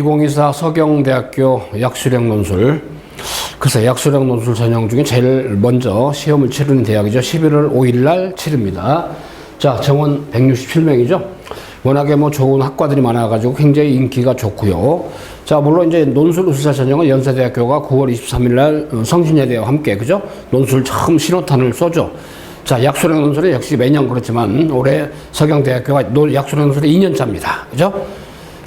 2024 서경대학교 약수령 논술. 글쎄, 약수령 논술 전형 중에 제일 먼저 시험을 치르는 대학이죠. 11월 5일 날 치릅니다. 자, 정원 167명이죠. 워낙에 뭐 좋은 학과들이 많아가지고 굉장히 인기가 좋고요. 자, 물론 이제 논술 우수사 전형은 연세대학교가 9월 23일 날 어, 성신여대와 함께, 그죠? 논술 처음 신호탄을 쏘죠. 자, 약수령 논술은 역시 매년 그렇지만 올해 서경대학교가 노- 약수령 논술이 2년 차입니다. 그죠?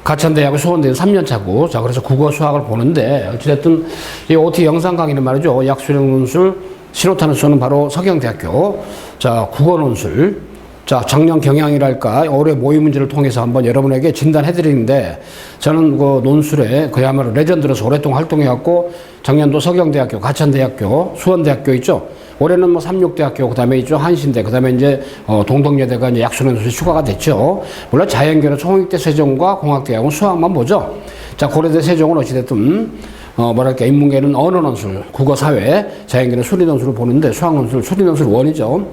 가천대하고 수원대는 3년 차고, 자, 그래서 국어 수학을 보는데, 어찌됐든, 이 OT 영상 강의는 말이죠. 약수령 논술, 신호탄을 쏘는 바로 서경대학교. 자, 국어 논술. 자, 작년 경향이랄까, 올해 모의 문제를 통해서 한번 여러분에게 진단해 드리는데, 저는 그 논술에 그야말로 레전드로서 오랫동안 활동해왔고, 작년도 서경대학교, 가천대학교, 수원대학교 있죠? 올해는 뭐 삼육대학교, 그 다음에 있죠, 한신대, 그 다음에 이제, 어, 동덕여대가 이제 논술이 추가가 됐죠. 물론 자연계는 총익대 세종과 공학대학은 수학만 보죠. 자, 고려대 세종은 어찌됐든, 어, 뭐랄까, 인문계는 언어 논술, 국어 사회, 자연계는 수리 논술을 보는데 수학 논술, 수리 논술 원이죠.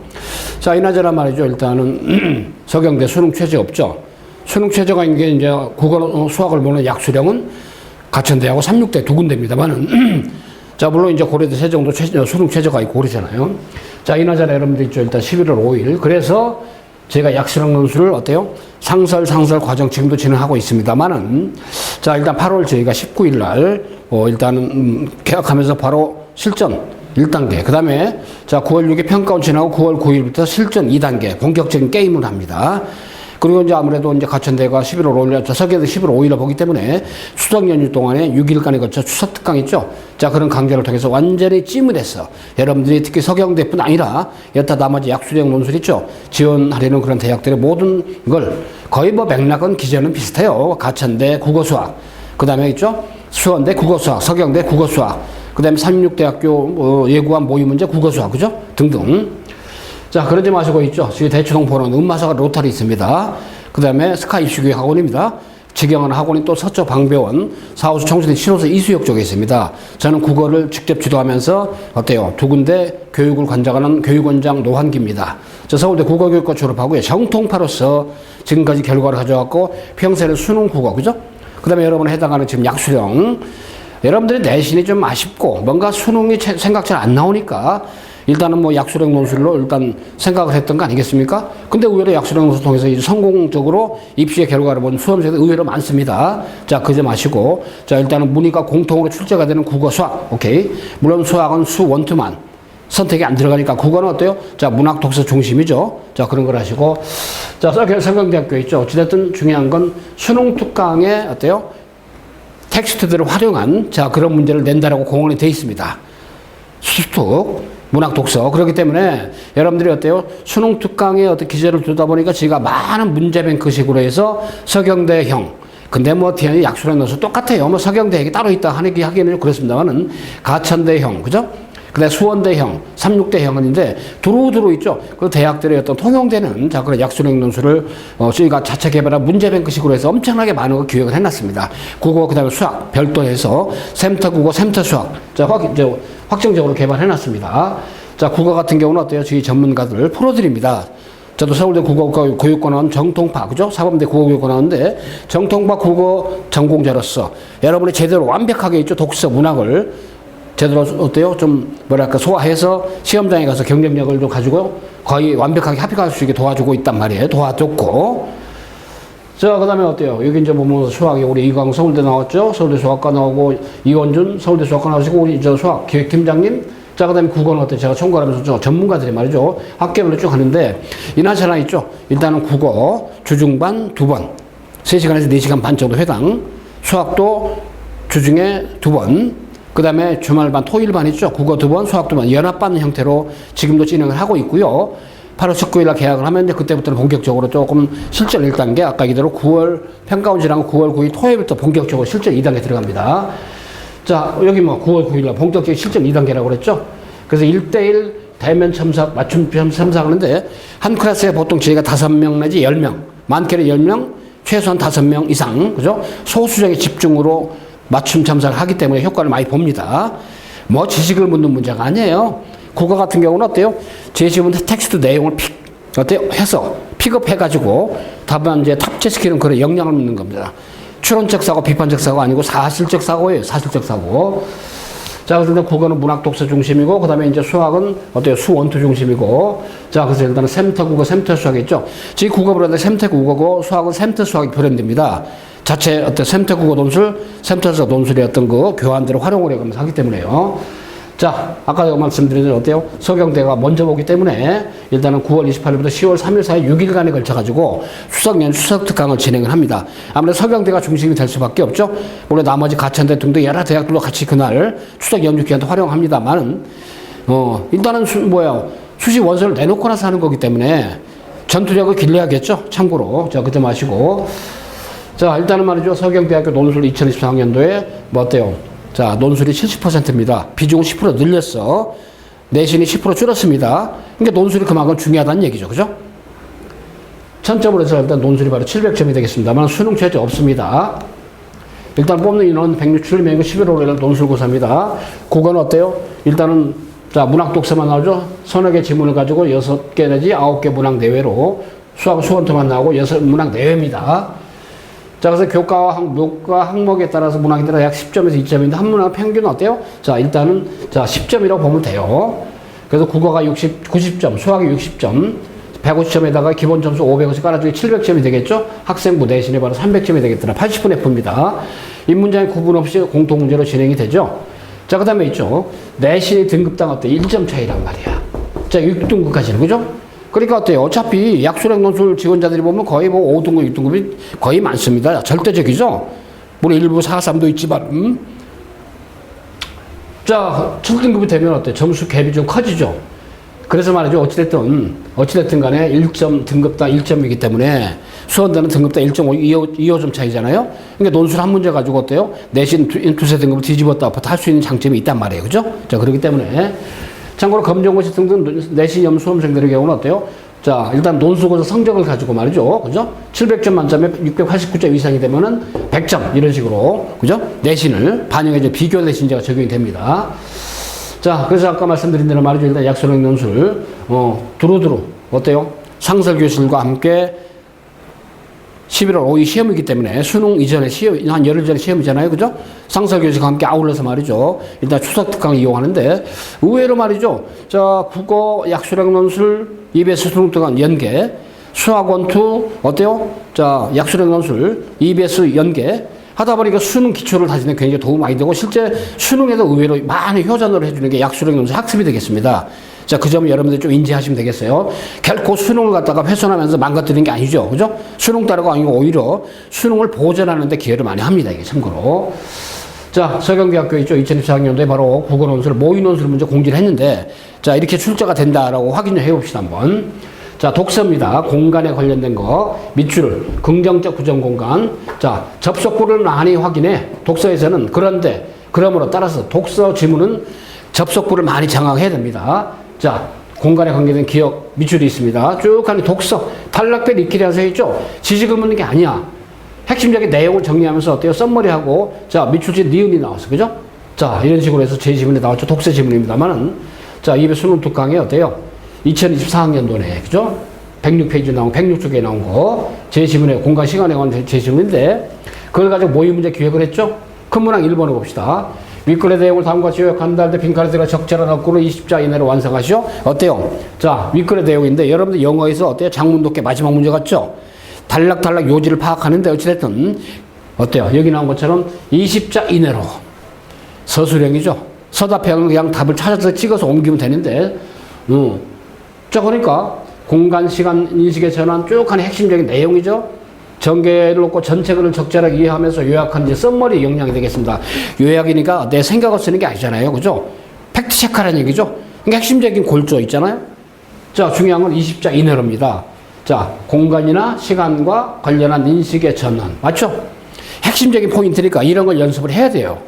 자, 이나저나 말이죠. 일단은 서경대 수능 최저 없죠. 수능 최저가 있는 게 이제 국어, 어, 수학을 보는 약수령은 가천대하고 삼육대 두 군데입니다만은 자, 물론 이제 고려대 세종도 최저, 수능 최저가 있고 그러잖아요. 자, 이나저나 여러분들 있죠. 일단 11월 5일. 그래서 제가 약수령 논술을 어때요? 상설, 상설 과정 지금도 진행하고 있습니다만은 자, 일단 8월 저희가 19일 날, 어, 일단은, 음, 개학하면서 바로 실전 1단계. 그 다음에 자, 9월 6일 평가원 지나고 9월 9일부터 실전 2단계 본격적인 게임을 합니다. 그리고 이제 아무래도 이제 가천대가 11월 5일, 서계도 11월 5일에 보기 때문에 추석 연휴 동안에 6일간에 걸쳐 추석 특강 있죠? 자, 그런 강좌를 통해서 완전히 찜을 했어. 여러분들이 특히 서경대뿐 아니라 여타 나머지 약수령 논술 있죠? 지원하려는 그런 대학들의 모든 걸 거의 뭐 맥락은 기전은 비슷해요. 가천대 국어수학. 그 다음에 있죠? 수원대 국어수학, 서경대 국어수학. 그 다음에 삼육대학교 어, 예고한 모의 문제 국어수학, 그죠? 등등. 자, 그러지 마시고 있죠. 대추동 보는 음마사가 로타리 있습니다. 그 다음에 스카 입시교육 학원입니다. 직영하는 학원이 또 서초 방배원, 사호수 청소년 신호수 이수역 쪽에 있습니다. 저는 국어를 직접 지도하면서 어때요? 두 군데 교육을 관장하는 교육원장 노환기입니다. 저 서울대 국어교육과 졸업하고요. 정통파로서 지금까지 결과를 가져왔고 평생을 수능 국어, 그죠? 그 다음에 여러분에 해당하는 지금 약수령. 여러분들이 내신이 좀 아쉽고 뭔가 수능이 채- 생각처럼 안 나오니까 일단은 뭐 약수령 논술로 일단 생각을 했던 거 아니겠습니까? 근데 의외로 약수령 논술 통해서 이제 성공적으로 입시의 결과를 본 수험생들 의외로 많습니다. 자, 그저 마시고. 자, 일단은 문의가 공통으로 출제가 되는 국어 수학. 오케이. 물론 수학은 수 원투만. 선택이 안 들어가니까 국어는 어때요? 자, 문학 독서 중심이죠. 자, 그런 걸 하시고. 자, 서경대학교 있죠. 어찌됐든 중요한 건 수능 특강에 어때요? 텍스트들을 활용한 자 그런 문제를 낸다라고 공언이 돼 있습니다. 수특 문학 독서 그렇기 때문에 여러분들이 어때요? 수능 특강에 어떤 기재를 두다 보니까 제가 많은 문제뱅크 식으로 해서 서경대형 근데 뭐 뒤에 약수랑 넣어서 똑같아요. 뭐 서경대형이 따로 있다 하는 게 하기에는 그렇습니다만은 가천대형 그죠? 근데 수원대형, 삼육대형인데 두루 두루 있죠. 그 대학들의 어떤 통용되는 자 그런 약수령 논술을 어, 저희가 자체 개발한 문제뱅크식으로 해서 엄청나게 많은 거 기획을 해놨습니다. 국어 그다음에 수학 별도 해서 샘터 국어, 샘터 수학 자 확 이제 확정적으로 개발해놨습니다. 자 국어 같은 경우는 어때요? 저희 전문가들 프로들입니다. 저도 서울대 국어 교육권원 정통파, 그죠? 사범대 국어교육권원인데, 정통파 국어 전공자로서 여러분이 제대로 완벽하게 있죠? 독서, 문학을 제대로 어때요? 좀 뭐랄까 소화해서 시험장에 가서 경쟁력을 좀 가지고 거의 완벽하게 합격할 수 있게 도와주고 있단 말이에요. 도와줬고. 자, 그 다음에 어때요? 여기 이제 보면 수학이 우리 이광 서울대 나왔죠? 서울대 수학과 나오고 이원준 서울대 수학과 나오시고 우리 저 수학 기획팀장님 자, 그 다음에 국어는 어때? 제가 총괄하면서 저 전문가들이 말이죠. 학계별로 쭉 하는데 이나저나 있죠? 일단은 국어 주중반 두 번. 3시간에서 4시간 반 정도 회당. 수학도 주중에 두 번. 그 다음에 주말반, 토일반 있죠? 국어 두 번, 수학 두 번, 연합반 형태로 지금도 진행을 하고 있고요. 8월 19일 날 계약을 하면 이제 그때부터는 본격적으로 조금 실전 1단계, 아까 이대로 9월 평가원 지나고 9월 9일 토요일부터 본격적으로 실전 2단계 들어갑니다. 자, 여기 뭐 9월 9일 날 본격적인 실전 2단계라고 그랬죠? 그래서 1대1 대면 첨삭, 맞춤 첨삭 하는데 한 클래스에 보통 저희가 5명 내지 10명, 많게는 10명, 최소한 5명 이상, 그죠? 소수정의 집중으로 맞춤 첨삭을 하기 때문에 효과를 많이 봅니다. 뭐 지식을 묻는 문제가 아니에요. 국어 같은 경우는 어때요? 제시문 텍스트 내용을 픽, 어때요? 해서 픽업해가지고 답안 이제 탑재시키는 그런 역량을 묻는 겁니다. 추론적 사고, 비판적 사고 아니고 사실적 사고예요. 사실적 사고. 자, 그래서 국어는 문학 독서 중심이고, 그 다음에 이제 수학은 어때요? 수원투 중심이고, 자, 그래서 일단은 샘터 국어, 샘터 수학이죠. 지금 국어 브랜드 샘터 국어고, 수학은 샘터 수학이 브랜드입니다. 자체 어떤 샘터 국어 논술, 샘터 수학 논술의 어떤 그 교환대로 활용을 해가면서 하기 때문에요. 자, 아까 제가 말씀드린 대로 어때요? 서경대가 먼저 보기 때문에 일단은 9월 28일부터 10월 3일 사이 6일간에 걸쳐가지고 수석연 수석특강을 진행을 합니다. 아무래도 서경대가 중심이 될 수밖에 없죠. 물론 나머지 가천대 등등 여러 대학들로 같이 그날 추석 연휴 기간도 활용합니다만, 어, 일단은 수, 뭐야, 수시 원서를 내놓고 나서 하는 거기 때문에 전투력을 길러야겠죠. 참고로. 자, 그때 마시고. 자, 일단은 말이죠. 서경대학교 논술 2024학년도에 뭐 어때요? 자, 논술이 70%입니다. 비중은 10% 늘렸어. 내신이 10% 줄었습니다. 그러니까 논술이 그만큼 중요하다는 얘기죠. 그죠? 천점으로 해서 일단 논술이 바로 700점이 되겠습니다만 수능 최저 없습니다. 일단 뽑는 인원 167명이고 11월 5일 논술 고사입니다. 국어는 어때요? 일단은 자 문학 독서만 나오죠. 서너 개 지문을 가지고 여섯 개 내지 아홉 개 문학 내외로 수학 수원토만 나오고 여섯 문학 내외입니다. 자, 그래서 교과와 항, 교과 항목에 따라서 문학에 따라 약 10점에서 2점인데 한 문학 평균 어때요? 자, 일단은 자 10점이라고 보면 돼요. 그래서 국어가 60, 90점, 수학이 60점, 150점에다가 기본 점수 500원씩 깔아주기 700점이 되겠죠? 학생부 내신이 바로 300점이 되겠더라. 80분 F입니다. 이 문장이 구분 없이 공통 문제로 진행이 되죠? 자, 그 다음에 있죠. 내신이 등급당 어때? 1점 차이란 말이야. 자, 6등급까지는, 그죠? 그러니까 어때요? 어차피 약수령 논술 지원자들이 보면 거의 뭐 5등급, 6등급이 거의 많습니다. 절대적이죠? 물론 일부 4, 3도 있지만, 음? 자, 7등급이 되면 어때? 점수 갭이 좀 커지죠? 그래서 말이죠. 어찌됐든, 어찌됐든 간에 1점 등급당 1점이기 때문에 수원대는 등급당 1.5, 2호, 점 차이잖아요? 그러니까 논술 한 문제 가지고 어때요? 내신 두, 두세 등급을 뒤집었다 엎었다 할 수 있는 장점이 있단 말이에요. 그죠? 자, 그렇기 때문에. 참고로 검정고시 등등 내신 염 수험생들의 경우는 어때요? 자, 일단 논술고사 성적을 가지고 말이죠. 그죠? 700점 만점에 689점 이상이 되면은 100점 이런 식으로 그죠? 내신을 반영해 서 비교 내신제가 적용이 됩니다. 자, 그래서 아까 말씀드린 대로 말이죠. 일단 약수령 논술 어, 두루두루 어때요? 상설 교실과 함께 11월 5일 시험이기 때문에 수능 이전에 시험, 한 열흘 전에 시험이잖아요. 그죠? 상설 교실과 함께 아울러서 말이죠. 일단 추석 특강을 이용하는데 의외로 말이죠. 자, 국어 약수령 논술, EBS 수능 특강 연계, 수학 원투 어때요? 자, 약수령 논술, EBS 연계 하다 보니까 수능 기초를 다지는 데 굉장히 도움 많이 되고 실제 수능에도 의외로 많은 효자를 해주는 게 약수령 논술 학습이 되겠습니다. 자, 그 점을 여러분들 좀 인지하시면 되겠어요. 결코 수능을 갖다가 훼손하면서 망가뜨리는 게 아니죠. 그죠? 수능 따르가 아니고 오히려 수능을 보전하는 데 기여를 많이 합니다. 이게 참고로. 자, 서경대학교 있죠. 2024학년도에 바로 국어 논술, 모의 논술 문제 공지를 했는데, 자, 이렇게 출제가 된다라고 확인을 해 봅시다, 한번. 자, 독서입니다. 공간에 관련된 거. 밑줄, 긍정적 부정 공간. 자, 접속부를 많이 확인해. 독서에서는 그런데, 그러므로 따라서 독서 지문은 접속부를 많이 장악해야 됩니다. 자, 공간에 관계된 기억 밑줄이 있습니다. 쭉 가는 독서, 탈락별 익히리 하서 있죠? 지식을 묻는 게 아니야. 핵심적인 내용을 정리하면서 어때요? 썸머리하고, 자, 밑줄지 니은이 나왔어. 그죠? 자, 이런 식으로 해서 제 지문이 나왔죠. 독서 지문입니다만은. 자, 입에 수능 특강에 어때요? 2024학년도네. 그죠? 106페이지 나온, 106쪽에 나온 거. 제 지문에 공간 시간에 관한 제 지문인데, 그걸 가지고 모의 문제 기획을 했죠? 큰 문항 1번을 봅시다. 윗글의 내용을 다음과 같이 요약한다 할때 빈칸에 들어 적절한 어구로 20자 이내로 완성하시오. 어때요? 자, 윗글의 내용인데 여러분들 영어에서 어때요? 장문 독해 마지막 문제 같죠? 단락단락 요지를 파악하는데 어찌됐든 어때요? 여기 나온 것처럼 20자 이내로 서술형이죠. 서답형은 그냥 답을 찾아서 찍어서 옮기면 되는데 음. 자 그러니까 공간 시간 인식의 전환 쭉 하는 핵심적인 내용이죠. 전개를 놓고 전체 글을 적절하게 이해하면서 요약하는 썸머리 역량이 되겠습니다. 요약이니까 내 생각을 쓰는 게 아니잖아요. 그죠? 팩트 체크하라는 얘기죠. 그러니까 핵심적인 골조 있잖아요. 자, 중요한 건 20자 이내로입니다. 자, 공간이나 시간과 관련한 인식의 전환. 맞죠? 핵심적인 포인트니까 이런 걸 연습을 해야 돼요.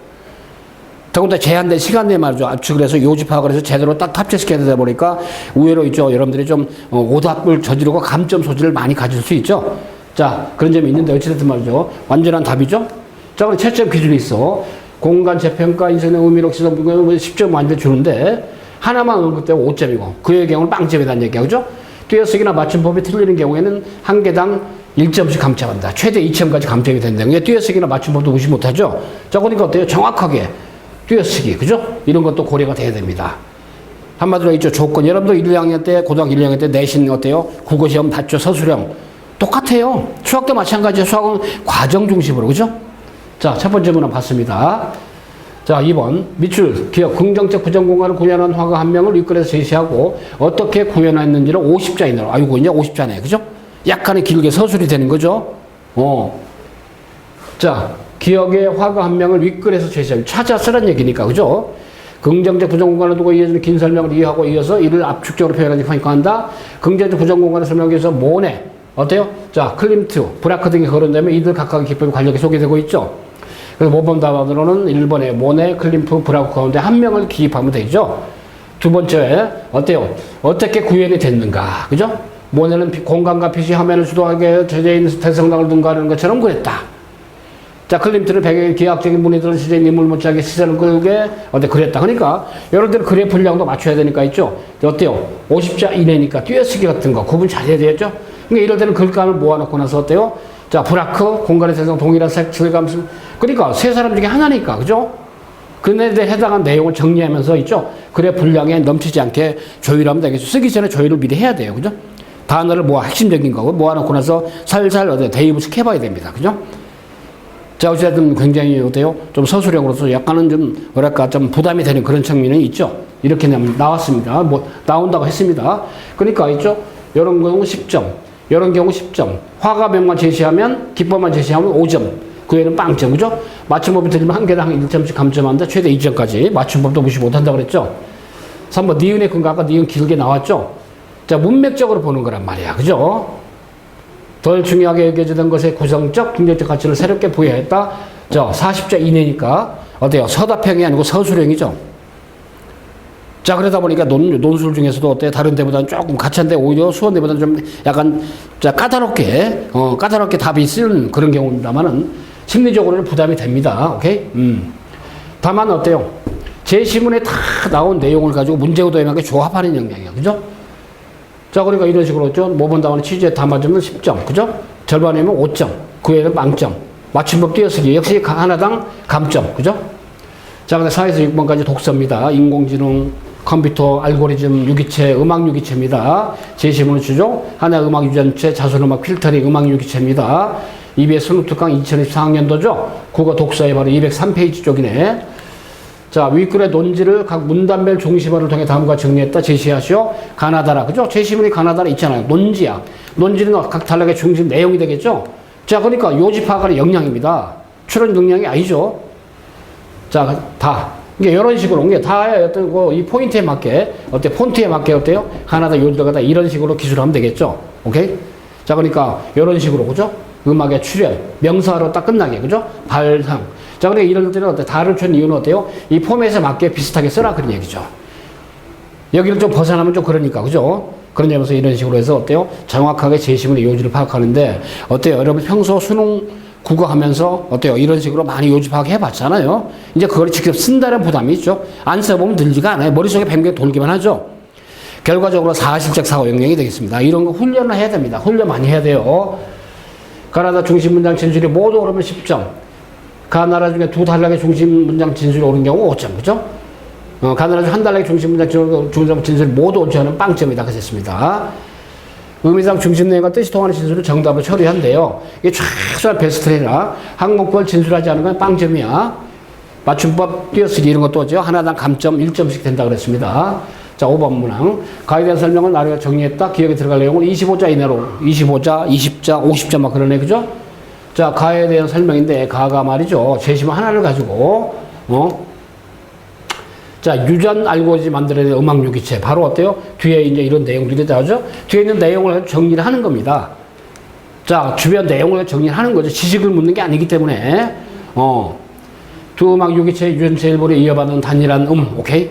더군다나 제한된 시간 내에 말이죠. 압축을 해서 요집하고 해서 제대로 딱 탑재시켜야 되다 보니까 의외로 있죠. 여러분들이 좀 어, 오답을 저지르고 감점 소지를 많이 가질 수 있죠. 자, 그런 점이 있는데 어찌됐든 말이죠. 완전한 답이죠. 자, 그럼 채점 기준이 있어. 공간 재평가 인생의 의미로 시선 10점 완전 주는데 하나만 언급되고 5점이고 그의 경우는 빵점이라는 얘기야. 그죠? 띄어쓰기나 맞춤법이 틀리는 경우에는 한 개당 1점씩 감점한다. 최대 2점까지 감점이 된다. 이게 띄어쓰기나 맞춤법도 무시 못하죠. 자, 그러니까 어때요? 정확하게 띄어쓰기, 그죠? 이런 것도 고려가 돼야 됩니다. 한마디로 있죠. 조건. 여러분도 1, 2학년 때, 고등학교 1, 2학년 때 내신 어때요? 국어시험 봤죠? 서술형. 똑같아요. 수학도 마찬가지예요. 수학은 과정 중심으로, 그죠? 자, 첫 번째 문항 봤습니다. 자, 2번. 미출, 기억, 긍정적 부정 공간을 구현한 화가 한 명을 윗글에서 제시하고 어떻게 구현했는지를 50자 이내로. 아이고, 이제 50자네. 그죠? 약간의 길게 서술이 되는 거죠? 어. 자, 기억의 화가 한 명을 윗글에서 제시하면 찾아 쓰란 얘기니까, 그죠? 긍정적 부정 공간을 두고 이어지는 긴 설명을 이해하고 이어서 이를 압축적으로 표현하지 평가한다. 긍정적 부정 공간을 설명하기 위해서 모네, 어때요? 자, 클림트, 브라크 등이 거론되면 이들 각각의 기법이 간략히 소개되고 있죠. 그래서 모범 답안으로는 1번에 모네, 클림프, 브라크 가운데 한 명을 기입하면 되죠. 두 번째, 어때요? 어떻게 구현이 됐는가? 그죠? 모네는 비- 공간과 빛이 화면을 주도하게 제재 있는 대성당을 둔가하는 것처럼 그랬다. 자, 클림트는 배경에 기하학적인 문의들은 시대인 인물 못지않게 시선을 끌게 어때 그랬다. 그러니까 여러분들 글의 분량도 맞춰야 되니까 있죠. 어때요? 50자 이내니까 띄어쓰기 같은 거 구분 잘 해야 되겠죠. 그러니까 이럴 때는 글감을 모아놓고 나서 어때요? 자, 브라크 공간의 세상 동일한 색 질감수. 그러니까 세 사람 중에 하나니까 그죠? 그에 해당한 내용을 정리하면서 있죠. 글의 분량에 넘치지 않게 조율하면 되겠죠. 쓰기 전에 조율을 미리 해야 돼요. 그죠? 단어를 모아 핵심적인 거고 모아놓고 나서 살살 어디 대입을 해봐야 됩니다. 그죠? 자, 어쨌든 굉장히 어때요? 좀 서술형으로서 약간은 좀, 뭐랄까, 좀 부담이 되는 그런 측면은 있죠. 이렇게 나- 나왔습니다. 뭐, 나온다고 했습니다. 그러니까 있죠? 이런 경우 10점, 이런 경우 10점. 화가명만 제시하면, 기법만 제시하면 5점. 그 외에는 빵점, 그죠? 맞춤법이 들리면 한 개당 1점씩 감점한다. 최대 2점까지. 맞춤법도 무시 못한다 그랬죠? 3번, 니은의 근거 아까 니은 길게 나왔죠? 자, 문맥적으로 보는 거란 말이야. 그죠? 덜 중요하게 여겨지던 것의 구성적, 긍정적 가치를 새롭게 부여했다. 저 40자 이내니까 어때요? 서답형이 아니고 서술형이죠. 자 그러다 보니까 논, 논술 중에서도 어때 다른 데보다는 조금 가치한데 오히려 수원 데보다는 좀 약간 자 까다롭게 어 까다롭게 답이 쓰는 그런 경우입니다만은 심리적으로는 부담이 됩니다. 오케이. 음. 다만 어때요? 제시문에 다 나온 내용을 가지고 문제구도에맞게 조합하는 역량이에요. 그죠? 자, 그러니까 이런 식으로 했죠. 모범 답안의 취지에 다 맞으면 10점. 그죠? 절반이면 5점. 그 외에는 빵점. 맞춤법 띄어쓰기. 역시 하나당 감점. 그죠? 자, 근데 4에서 6번까지 독서입니다. 인공지능, 컴퓨터, 알고리즘, 유기체, 음악 유기체입니다. 제시문을 주죠. 하나 음악 유전체, 자손음악 필터링, 음악 유기체입니다. EBS 노트강 2024학년도죠. 국어 독서에 바로 203페이지 쪽이네. 자, 윗글의 논지를 각 문단별 중심어를 통해 다음과 정리했다 제시하시오. 가나다라. 그죠? 제시문이 가나다라 있잖아요. 논지야. 논지는 각 단락의 중심 내용이 되겠죠? 자, 그러니까 요지 파악하는 역량입니다. 출연 역량이 아니죠. 자, 다. 이게 이런 식으로, 이게 다의 어떤 그이 포인트에 맞게, 어때, 폰트에 맞게 어때요? 하나다, 요지다가 이런 식으로 기술하면 되겠죠? 오케이? 자, 그러니까 이런 식으로, 그죠? 음악의 출연, 명사로 딱 끝나게, 그죠? 발상. 자, 그러니까 이런 것들은 어때? 다를 준 이유는 어때요? 이 포맷에 맞게 비슷하게 써라, 그런 얘기죠. 여기를 좀 벗어나면 좀 그러니까, 그죠? 그런 점에서 이런 식으로 해서 어때요? 정확하게 제시문의 요지를 파악하는데, 어때요? 여러분 평소 수능 국어 하면서 어때요? 이런 식으로 많이 요지 파악해 봤잖아요. 이제 그걸 직접 쓴다는 부담이 있죠. 안 써보면 들리가 않아요. 머릿속에 뱅뱅 돌기만 하죠. 결과적으로 사실적 사고 영역이 되겠습니다. 이런 거 훈련을 해야 됩니다. 훈련 많이 해야 돼요. 가나다 중심 문장 진술이 모두 오르면 10점. 가나라 중에 두 단락의 중심 문장 진술이 오른 경우 5점. 그죠? 어, 가나라 중 한 단락의 중심 문장 진술, 모두 5점은 빵점이다. 그랬습니다. 의미상 중심 내용과 뜻이 통하는 진술을 정답으로 처리한대요. 이게 최소한 베스트래라. 항목별 진술하지 않은 건 빵점이야. 맞춤법 띄어쓰기 이런 것도 오죠. 하나당 감점 1점씩 된다 그랬습니다. 자, 5번 문항. 가에 대한 설명을 나리가 정리했다. 기억에 들어갈 내용을 25자 이내로 25자, 20자, 50자 막 그러네. 그죠? 자, 가에 대한 설명인데 가가 말이죠. 제시문 하나를 가지고 어? 자, 유전 알고지 만들어야 될 음악 유기체. 바로 어때요? 뒤에 이제 이런 내용들이 나오죠? 뒤에 있는 내용을 정리를 하는 겁니다. 자, 주변 내용을 정리를 하는 거죠. 지식을 묻는 게 아니기 때문에. 어. 두 음악 유기체 유전체 일부를 이어받는 단일한 음, 오케이?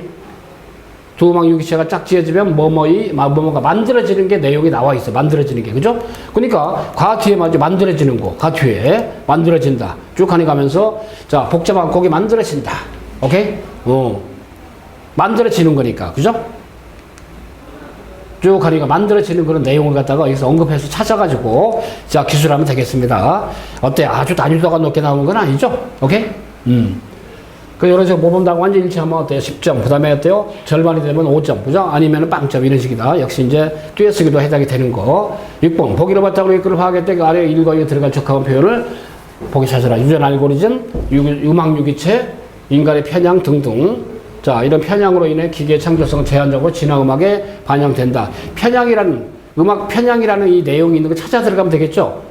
두 음악 유기체가 짝지어지면 뭐뭐이, 뭐뭐가 만들어지는 게 내용이 나와 있어. 만들어지는 게. 그죠? 그러니까, 가 뒤에 맞죠. 만들어지는 거. 가 뒤에 만들어진다. 쭉 하니 가면서, 자, 복잡한 곡이 만들어진다. 오케이? 어. 만들어지는 거니까. 그죠? 쭉 하니까 만들어지는 그런 내용을 갖다가 여기서 언급해서 찾아가지고 자 기술하면 되겠습니다. 어때? 아주 난이도가 높게 나오는 건 아니죠? 오케이? 음. 그 이런 식으로 모범답 완전 일치하면 어때요? 10점. 그 다음에 어때요? 절반이 되면 5점. 그죠? 아니면 빵점. 이런 식이다. 역시 이제 띄어쓰기도 해당이 되는 거. 6번. 보기로 바탕으로 이끌을 파악했대 그 아래 일거에 들어간 적합한 표현을 보기 찾아라. 유전 알고리즘, 유, 음악 유기체, 인간의 편향 등등. 자, 이런 편향으로 인해 기계의 창조성 제한적으로 진화 음악에 반영된다. 편향이라는, 음악 편향이라는 이 내용이 있는 거 찾아 들어가면 되겠죠?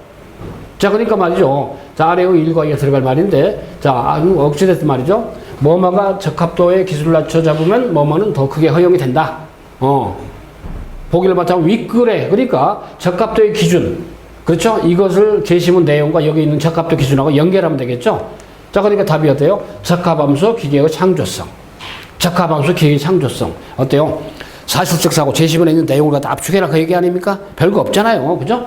자, 그러니까 말이죠. 자, 아래의 일과에 들어갈 말인데, 자, 아, 어찌됐든 말이죠. 뭐뭐가 적합도의 기술을 낮춰 잡으면 뭐뭐는 더 크게 허용이 된다. 어. 보기를 바탕 윗글에, 그러니까 적합도의 기준. 그렇죠? 이것을 제시문 내용과 여기 있는 적합도 기준하고 연결하면 되겠죠? 자, 그러니까 답이 어때요? 적합함수 기계의 창조성. 적합함수 기계의 창조성. 어때요? 사실적 사고 제시문에 있는 내용을 갖다 압축해라 그 얘기 아닙니까? 별거 없잖아요. 그죠?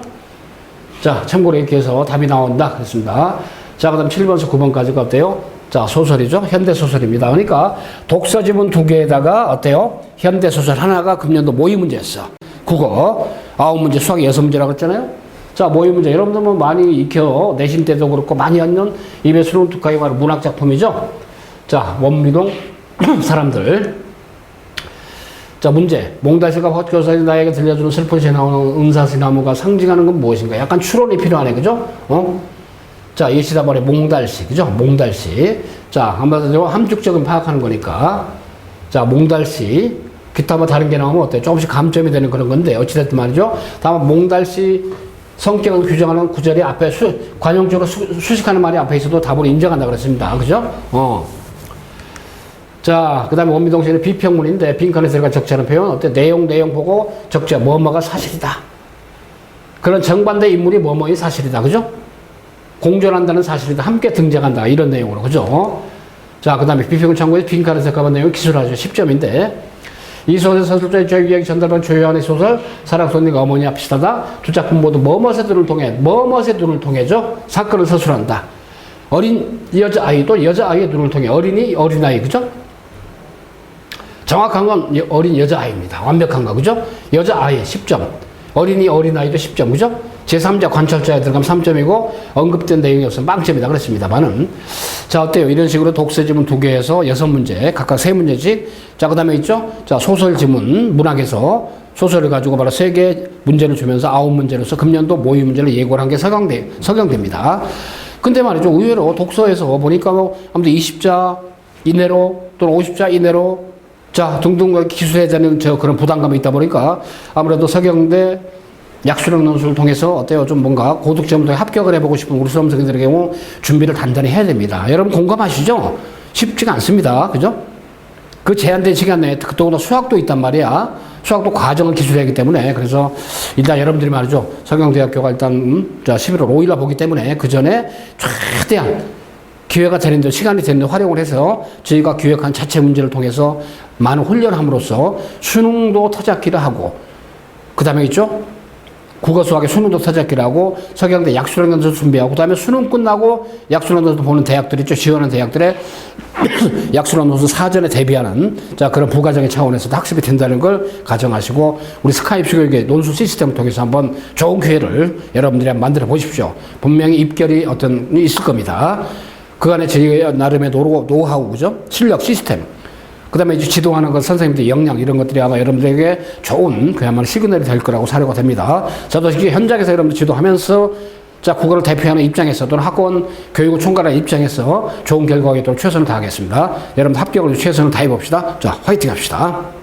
자, 참고로 이렇게 해서 답이 나온다. 그랬습니다. 자, 그 다음 7번에서 9번까지가 어때요? 자, 소설이죠. 현대소설입니다. 그러니까 독서 지문 두 개에다가 어때요? 현대소설 하나가 금년도 모의 문제였어. 국어, 아홉 문제, 수학 여섯 문제라고 했잖아요. 자, 모의 문제. 여러분들 뭐 많이 익혀. 내신 때도 그렇고 많이 하는 입에 수능 말하는 문학작품이죠. 자, 원미동 사람들. 자, 문제. 몽달씨가 헛교사이 나에게 들려주는 슬픈 시 나오는 은사시나무가 상징하는 건 무엇인가? 약간 추론이 필요하네. 그죠? 어? 자, 예시다말에 몽달씨. 그죠? 몽달씨. 자, 한마디로 함축적인 파악하는 거니까. 자, 몽달씨. 기타 뭐 다른 게 나오면 어때? 조금씩 감점이 되는 그런 건데, 어찌됐든 말이죠. 다만 몽달씨 성격을 규정하는 구절이 앞에 수, 관용적으로 수, 수식하는 말이 앞에 있어도 답으로 인정한다 그랬습니다. 그죠? 어. 자, 그 다음에 원미동시는 비평문인데 빈칸에 들어간 적자는 표현 어때? 내용, 내용 보고 적자, 뭐뭐가 사실이다. 그런 정반대 인물이 뭐뭐의 사실이다. 그죠? 공존한다는 사실이다. 함께 등장한다. 이런 내용으로. 그죠? 자, 그 다음에 비평 참고에 빈칸에 들어간 내용 기술하죠. 10점인데. 이 소설 서술자의 죄기획 전달한 조요한의 소설 사랑손님과 어머니 앞시다다 두 작품 모두 뭐뭇의 눈을 통해 뭐뭇의 눈을 통해죠 사건을 서술한다 어린 여자아이도 여자아이의 눈을 통해 어린이 어린아이 그죠 정확한 건 여- 어린 여자아이입니다. 완벽한 거, 그죠? 여자아이 10점. 어린이 어린아이도 10점, 그죠? 제3자 관찰자에 들어가면 3점이고 언급된 내용이 없으면 빵점이다 그랬습니다만은 자 어때요? 이런 식으로 독서 지문 두 개에서 여섯 문제 각각 세 문제씩 자 그 다음에 있죠? 자 소설 지문 문학에서 소설을 가지고 바로 세 개 문제를 주면서 아홉 문제로서 금년도 모의 문제를 예고를 한 게 서경돼 서경됩니다. 근데 말이죠 의외로 독서에서 보니까 뭐 아무튼 20자 이내로 또는 50자 이내로 자, 등등 기술해야 되는 저 그런 부담감이 있다 보니까 아무래도 서경대 약수령 논술을 통해서 어때요? 좀 뭔가 고득점도 합격을 해보고 싶은 우리 수험생들의 경우 준비를 단단히 해야 됩니다. 여러분 공감하시죠? 쉽지가 않습니다. 그죠? 그 제한된 시간 내에 더구나 수학도 있단 말이야. 수학도 과정을 기술하기 때문에 그래서 일단 여러분들이 말이죠. 서경대학교가 일단 음, 자 11월 5일날 보기 때문에 그 전에 최대한 기회가 되는데 시간이 되는데 활용을 해서 저희가 기획한 자체 문제를 통해서 많은 훈련함으로써 수능도 터잡기를 하고 그 다음에 있죠? 국어 수학의 수능도 터잡기를 하고 서경대 연수 준비하고 그 다음에 수능 끝나고 연수 보는 대학들 있죠? 지원하는 대학들의 약수령 연수 사전에 대비하는 자 그런 부가적인 차원에서도 학습이 된다는 걸 가정하시고 우리 스카이프 교육의 논술 시스템을 통해서 한번 좋은 기회를 여러분들이 한번 만들어 보십시오. 분명히 입결이 어떤 있을 겁니다. 그 안에 저희 나름의 노, 노하우, 그죠? 실력, 시스템. 그 다음에 이제 지도하는 그 선생님들 역량 이런 것들이 아마 여러분들에게 좋은 그야말로 시그널이 될 거라고 사료가 됩니다. 저도 이게 현장에서 여러분들 지도하면서 자, 국어를 대표하는 입장에서 또는 학원 교육을 총괄하는 입장에서 좋은 결과 오도록 최선을 다하겠습니다. 여러분 합격을 최선을 다해 봅시다. 자, 화이팅 합시다.